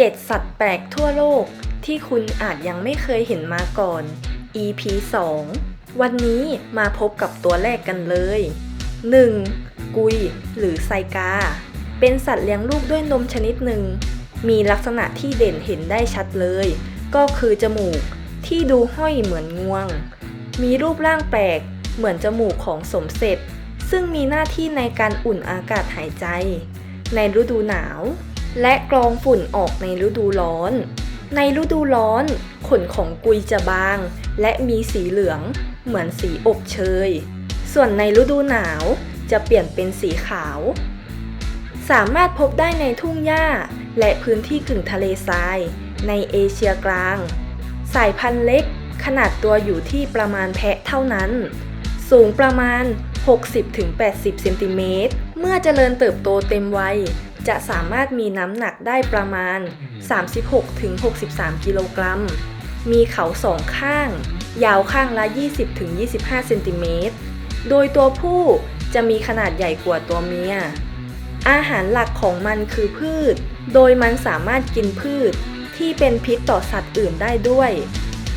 7 สัตว์แปลกทั่วโลก ที่คุณอาจยังไม่เคยเห็นมาก่อน EP 2 วันนี้มาพบกับตัวแรกกันเลย 1. กุย หรือไซกา เป็นสัตว์เลี้ยงลูกด้วยนมชนิดหนึ่ง มีลักษณะที่เด่นเห็นได้ชัดเลย ก็คือจมูกที่ดูห้อยเหมือนงวง มีรูปร่างแปลก เหมือนจมูกของสมเสร็จ ซึ่งมีหน้าที่ในการอุ่นอากาศหายใจ ในฤดูหนาว และกรองฝุ่นออกในฤดูร้อน ในฤดูร้อน ขนของกุยจะบาง และมีสีเหลือง เหมือนสีอบเชย ส่วนในฤดูหนาวจะเปลี่ยนเป็นสีขาว สามารถพบได้ในทุ่งหญ้า และพื้นที่กึ่งทะเลทราย ในเอเชียกลาง สายพันธุ์เล็ก ขนาดตัวอยู่ที่ประมาณแพะเท่านั้น สูงประมาณ 60-80 เซนติเมตร เมื่อเจริญเติบโตเต็มวัย จะสามารถมีน้ำหนักได้ประมาณ 36-63 กิโลกรัม มีเขาสองข้าง ยาวข้างละ 20-25 เซนติเมตร โดยตัวผู้จะมีขนาดใหญ่กว่าตัวเมีย อาหารหลักของมันคือพืช โดยมันสามารถกินพืชที่เป็นพิษต่อสัตว์อื่นได้ด้วย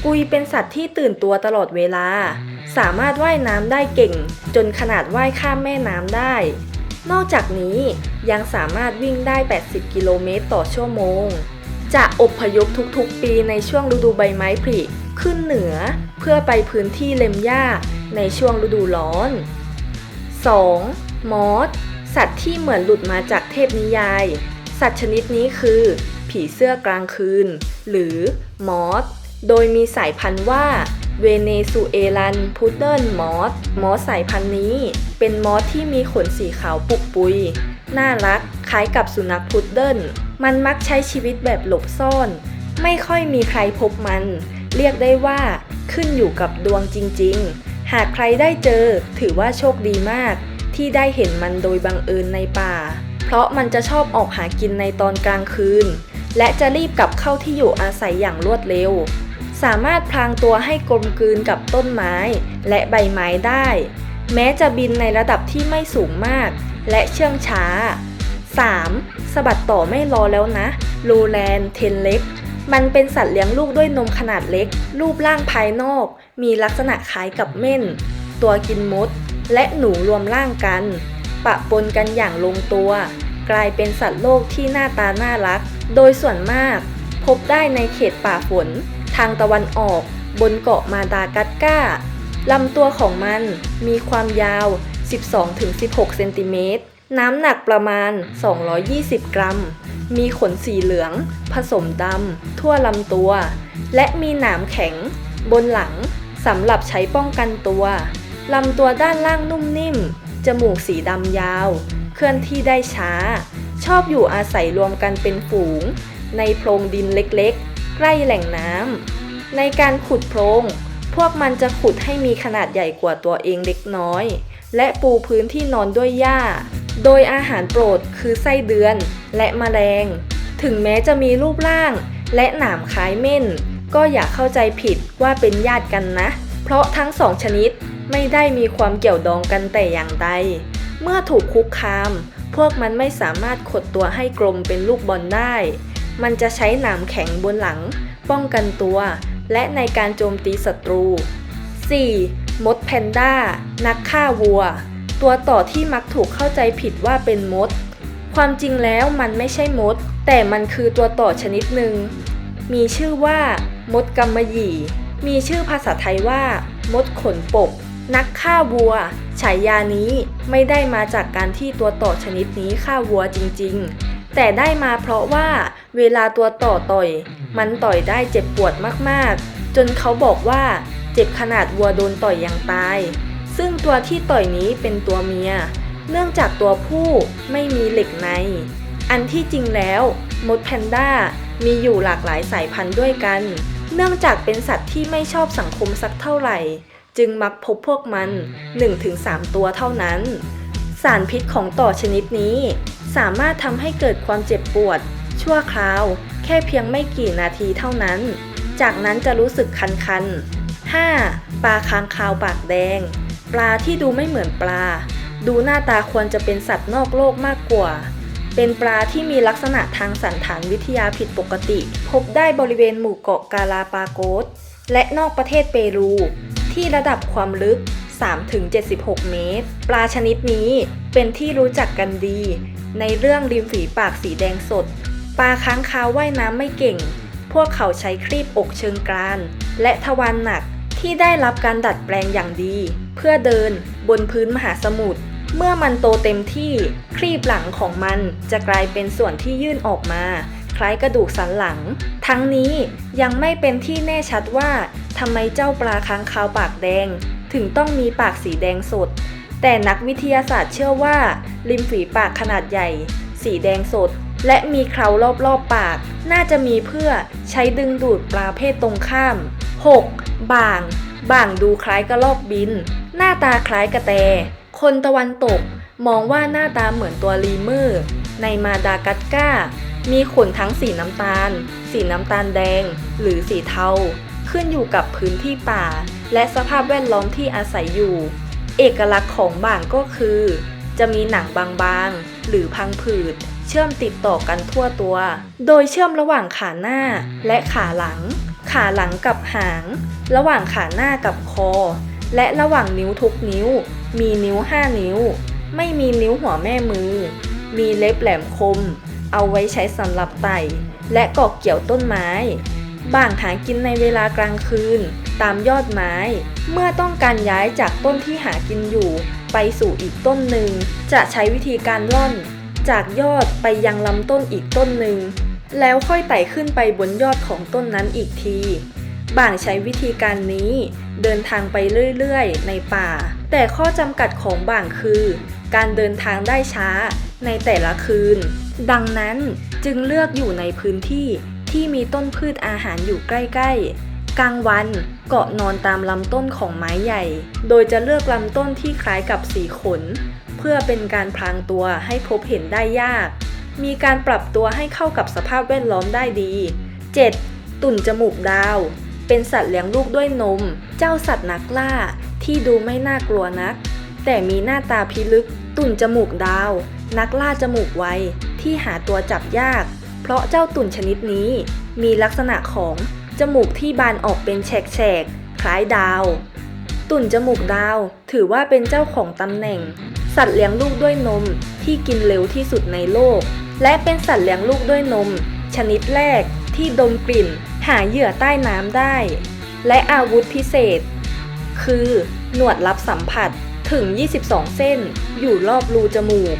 กุยเป็นสัตว์ที่ตื่นตัวตลอดเวลา สามารถว่ายน้ำได้เก่ง จนขนาดว่ายข้ามแม่น้ำได้ นอกจากนี้ยังสามารถวิ่งได้ 80 กิโลเมตรต่อชั่วโมง จะอพยพทุกๆ ปีในช่วงฤดูใบไม้ผลิขึ้นเหนือเพื่อไปพื้นที่เลมหญ้าในช่วงฤดูร้อน 2. มอสสัตว์ที่เหมือนหลุดมาจากเทพนิยาย สัตว์ชนิดนี้คือ ผีเสื้อกลางคืน หรือมอสโดยมีสายพันธุ์ว่า เวเนซุเอลันพุดเดิลมอสมอสสายพันธุ์นี้ เป็นมอสที่มีขนสีขาวปุกปุย น่ารัก คล้ายกับสุนัขพุดเดิลมันมักใช้ชีวิตแบบหลบซ่อน ไม่ค่อยมีใครพบมัน เรียกได้ว่า ขึ้นอยู่กับดวงจริง ๆ หากใครได้เจอ ถือว่าโชคดีมาก ที่ได้เห็นมันโดยบังเอิญในป่า เพราะมันจะชอบออกหากินในตอนกลางคืน และจะรีบกลับเข้าที่อยู่อาศัยอย่างรวดเร็ว สามารถพรางตัวให้กลมกลืนกับต้นไม้ และใบไม้ได้ แม้จะบินในระดับที่ไม่สูงมาก และเชื่องช้า 3. สะบัดต่อไม่รอแล้วนะโลแลนเทนเล็ก มันเป็นสัตว์เลี้ยงลูกด้วยนมขนาดเล็ก รูปร่างภายนอก มีลักษณะคล้ายกับเม่น ตัวกินมด และหนูรวมร่างกัน ปะปนกันอย่างลงตัว กลายเป็นสัตว์โลกที่หน้าตาน่ารัก โดยส่วนมาก พบได้ในเขตป่าฝน ทางตะวันออกบนเกาะมาดากัสการ์ลำตัวของมันมีความยาว 12-16 เซนติเมตร น้ำหนักประมาณ 220 กรัม มีขนสีเหลือง ผสมดำ ทั่วลำตัว และมีหนามแข็ง บนหลังสำหรับใช้ป้องกันตัว ลำตัวด้านล่างนุ่มนิ่ม จมูกสีดำยาว เคลื่อนที่ได้ช้า ชอบอยู่อาศัยรวมกันเป็นฝูง ในโพรงดินเล็กๆ ใกล้แหล่งน้ำในการขุดโพรง พวกมันจะขุดให้มีขนาดใหญ่กว่าตัวเองเล็กน้อย และปูพื้นที่นอนด้วยหญ้า โดยอาหารโปรดคือไส้เดือนและแมลง ถึงแม้จะมีรูปร่าง และหนามคล้ายเม่น ก็อย่าเข้าใจผิดว่าเป็นญาติกันนะ เพราะทั้งสองชนิดไม่ได้มีความเกี่ยวดองกันแต่อย่างใด เมื่อถูกคุกคาม พวกมันไม่สามารถขดตัวให้กลมเป็นลูกบอลได้ มันจะใช้หนามแข็งบนหลัง ป้องกันตัว และในการโจมตีศัตรู 4. มดแพนด้า นักฆ่าวัว ตัวต่อที่มักถูกเข้าใจผิดว่าเป็นมด ความจริงแล้วมันไม่ใช่มด แต่มันคือตัวต่อชนิดหนึ่ง มีชื่อว่า มดกำมะหยี่ มีชื่อภาษาไทยว่า มดขนปก นักฆ่าวัว ฉายานี้ไม่ได้มาจากการที่ตัวต่อชนิดนี้ฆ่าวัวจริง ๆ แต่ได้มาเพราะว่าเวลาตัวต่อต่อย มันต่อยได้เจ็บปวดมากๆ จนเขาบอกว่าเจ็บขนาดวัวโดนต่อยอย่างตาย ซึ่งตัวที่ต่อยนี้เป็นตัวเมีย เนื่องจากตัวผู้ไม่มีเหล็กใน อันที่จริงแล้วมดแพนด้ามีอยู่หลากหลายสายพันธุ์ด้วยกัน เนื่องจากเป็นสัตว์ที่ไม่ชอบสังคมสักเท่าไหร่ จึงมักพบพวกมัน 1-3 ตัวเท่านั้น สารพิษของต่อชนิดนี้ สามารถทำให้เกิดความเจ็บปวด ชั่วคราว แค่เพียงไม่กี่นาทีเท่านั้น จากนั้นจะรู้สึกคันๆ 5. ปลาค้างคาวปากแดง ปลาที่ดูไม่เหมือนปลา ดูหน้าตาควรจะเป็นสัตว์นอกโลกมากกว่า เป็นปลาที่มีลักษณะทางสันฐานวิทยาผิดปกติ พบได้บริเวณหมู่เกาะกาลาปาโกสและนอกประเทศเปรู ที่ระดับความลึก 3-76 เมตร ปลาชนิดนี้เป็นที่รู้จักกันดี ในเรื่องริมฝีปากสีแดงสด ปลาค้างคาวว่ายน้ำไม่เก่ง พวกเขาใช้ครีบอกเชิงกราน และทวารหนักที่ได้รับการดัดแปลงอย่างดี เพื่อเดินบนพื้นมหาสมุทรเมื่อมันโตเต็มที่ครีบหลังของมันจะกลายเป็นส่วนที่ยื่นออกมา คล้ายกระดูกสันหลัง ทั้งนี้ยังไม่เป็นที่แน่ชัดว่าทำไมเจ้าปลาค้างคาวปากแดง ถึงต้องมีปากสีแดงสด แต่นักวิทยาศาสตร์เชื่อว่า ริมฝีปากขนาดใหญ่ สีแดงสด และมีเครารอบๆปาก น่าจะมีเพื่อใช้ดึงดูดปลาเพศตรงข้าม 6. บ่าง บ่างดูคล้ายกระรอกบิน หน้าตาคล้ายกระแต คนตะวันตกมองว่าหน้าตาเหมือนตัวลีเมอร์ ในมาดากัสการ์มีขนทั้งสีน้ำตาล สีน้ำตาลแดง หรือสีเทา ขึ้นอยู่กับพื้นที่ป่า และสภาพแวดล้อมที่อาศัยอยู่ เอกลักษณ์ของบ่างก็คือ จะมีหนังบางๆ หรือพังผืด เชื่อมติดต่อกันทั่วตัว โดยเชื่อมระหว่างขาหน้าและขาหลัง ขาหลังกับหาง ระหว่างขาหน้ากับคอ และระหว่างนิ้วทุกนิ้ว มีนิ้ว 5 นิ้ว ไม่มีนิ้วหัวแม่มือ มีเล็บแหลมคม เอาไว้ใช้สำหรับไต่และเกาะเกี่ยวต้นไม้บ่างหากินในเวลากลางคืน ตามยอดไม้ เมื่อต้องการย้ายจากต้นที่หากินอยู่ ไปสู่อีกต้นหนึ่ง จะใช้วิธีการล่อน จากยอดไปยังลำต้นอีกต้นหนึ่ง แล้วค่อยไต่ขึ้นไปบนยอดของต้นนั้นอีกที บ่างใช้วิธีการนี้ เดินทางไปเรื่อยๆ ในป่า แต่ข้อจำกัดของบ่างคือ การเดินทางได้ช้าในแต่ละคืน ดังนั้นจึงเลือกอยู่ในพื้นที่ที่มีต้นพืชอาหารอยู่ใกล้ ๆ กลางวันเกาะนอนตามลำต้นของไม้ใหญ่ โดยจะเลือกลำต้นที่คล้ายกับสีขน เพื่อเป็นการพรางตัวให้พบเห็นได้ยาก มีการปรับตัวให้เข้ากับสภาพแวดล้อมได้ดี 7. ตุ่นจมูกดาว เป็นสัตว์เลี้ยงลูกด้วยนม เจ้าสัตว์นักล่าที่ดูไม่น่ากลัวนัก แต่มีหน้าตาพิลึก ตุ่นจมูกดาว นักล่าจมูกไวที่หาตัวจับยาก เพราะเจ้าตุ่นชนิดนี้ มีลักษณะของ จมูกที่บานออกเป็นแฉกๆ คล้ายดาว ตุ่นจมูกดาว ถือว่าเป็นเจ้าของตำแหน่ง สัตว์เลี้ยงลูกด้วยนมที่กินเร็วที่สุดในโลก และเป็นสัตว์เลี้ยงลูกด้วยนม ชนิดแรกที่ดมกลิ่น หาเหยื่อใต้น้ำได้ และอาวุธพิเศษ คือ หนวดรับสัมผัสถึง 22 เส้น อยู่รอบรูจมูก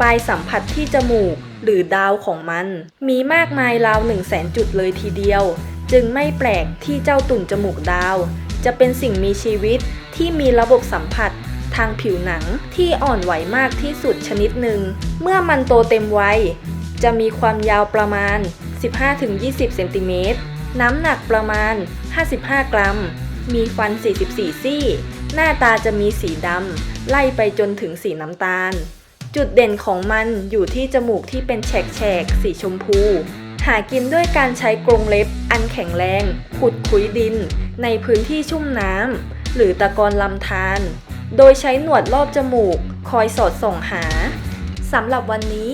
ปลายสัมผัสที่จมูกหรือดาวของมัน มีมากมายราว 1 0 0 0 0แสนจุดเลยทีเดียว จึงไม่แปลกที่เจ้าตุ่นจมูกดาว จะเป็นสิ่งมีชีวิตที่มีระบบสัมผัสทางผิวหนังที่อ่อนไหวมากที่สุดชนิดหนึ่ง เมื่อมันโตเต็มวัย จะมีความยาวประมาณ 15-20 เซนติเมตร น้ำหนักประมาณ 55 กรัม มีฟัน 44 ซี่ หน้าตาจะมีสีดำ ไล่ไปจนถึงสีน้ำตาล จุดเด่นของมันอยู่ที่จมูกที่เป็นแฉกๆ สีชมพู หากินด้วยการใช้กรงเล็บ อันแข็งแรง ขุดคุยดิน ในพื้นที่ชุ่มน้ำหรือตะกอนลำธารโดยใช้หนวดรอบจมูก คอยสอดส่องหาสำหรับวันนี้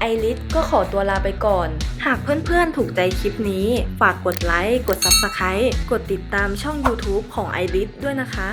ไอริสก็ขอตัวลาไปก่อน หากเพื่อนๆถูกใจคลิปนี้ ฝากกดไลค์ กด Subscribe กดติดตามช่อง YouTube ของไอริสด้วยนะคะ